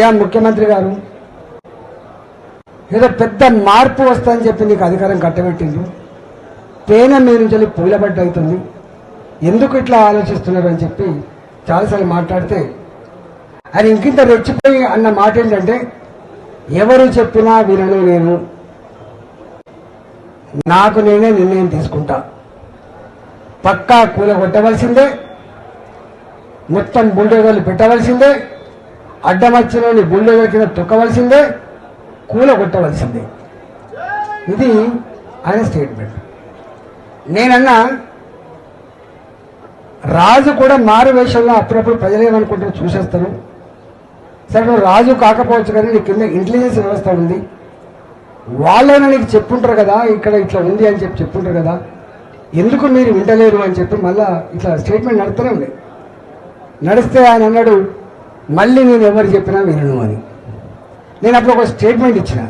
అయ్యా ముఖ్యమంత్రి గారు? ఏదో పెద్ద మార్పు వస్తుందని చెప్పి నీకు అధికారం కట్టబెట్టింది తేనె మీద నుంచి వెళ్ళి పూలబడ్డ అవుతుంది. ఎందుకు ఇట్లా ఆలోచిస్తున్నారు అని చెప్పి చాలాసార్లు మాట్లాడితే ఆయన ఇంకింత రెచ్చిపోయి అన్న మాట ఏంటంటే ఎవరు చెప్పినా వినను నేను. నాకు నేనే నిర్ణయం తీసుకుంటా. పక్కా కూల కొట్టవలసిందే. మొత్తం బుల్డోజర్లు పెట్టవలసిందే. అడ్డమచ్చినని బుల్డోజర్ కింద తొక్కవలసిందే కూల కొట్టవలసిందే ఇది ఆయన స్టేట్మెంట్. నేనన్నా రాజు కూడా మారు వేషంలో అప్పుడప్పుడు ప్రజలేమనుకుంటారు చూసేస్తారు. సరే నువ్వు రాజు కాకపోవచ్చు కానీ నీ కింద ఇంటెలిజెన్స్ వ్యవస్థ ఉంది. వాళ్ళైనా నీకు చెప్పుంటారు కదా ఇక్కడ ఇట్లా ఉంది అని చెప్పి చెప్పుంటారు కదా. ఎందుకు మీరు వింటలేరు అని చెప్పి మళ్ళీ ఇట్లా స్టేట్మెంట్ నడుస్తూనే ఉంది నడిస్తే ఆయన అన్నాడు మళ్ళీ నేను ఎవరు చెప్పినా వినను అని. నేను అప్పుడు ఒక స్టేట్మెంట్ ఇచ్చిన.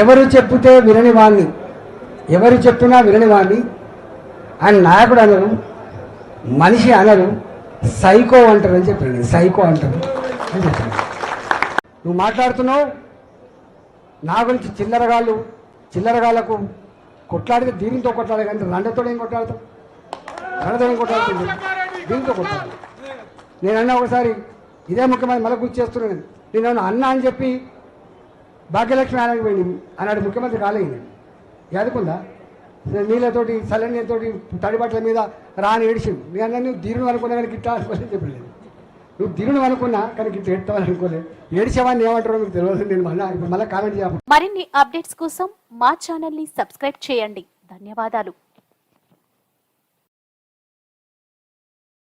ఎవరు చెప్తే వినని వాణ్ణి? ఎవరు చెప్పినా వినని వాణ్ణి? ఆయన నాయకుడు అనరు మనిషి అనరు సైకో అంటారు అని చెప్పాను సైకో అంటారు అని చెప్పాను. నువ్వు మాట్లాడుతున్నావు నా గురించి చిల్లరగాళ్ళు చిల్లరగాళ్ళకు కొట్లాడితే దీనితో కొట్లాడే కానీ రండతో ఏం కొట్లాడతావు? రండతో ఏం కొట్లాడుతుంది? దీంతో కొట్లాడు. నేను అన్నా ఒకసారి ఇదే ముఖ్యమంత్రి మళ్ళీ గుర్తు చేస్తున్నాను నేను. నన్ను అన్న అని చెప్పి భాగ్యలక్ష్మి ఆయనకి పోయింది. అన్నాడు ముఖ్యమంత్రి కాలేదు యాదుకుందా? నీళ్ళతోటి చల్లనీళ్ళతోటి తడిబట్టల మీద రాని ఏడిచింది. నేను అన్న నువ్వు దీరుడు అనుకున్నా కానీ గిట్ట అనుకోలేదు చెప్పలేదు. నువ్వు దీరుడు అనుకున్నా కానీ గిట్ట ఎడతావని అనుకోలేదు ఏడిచేవాడిని ఏమంటారో మీకు తెలియదు. నేను మళ్ళీ మళ్ళీ కామెంట్ చేయాలి. మరిన్ని అప్డేట్స్ కోసం మా ఛానల్ని సబ్స్క్రైబ్ చేయండి. ధన్యవాదాలు.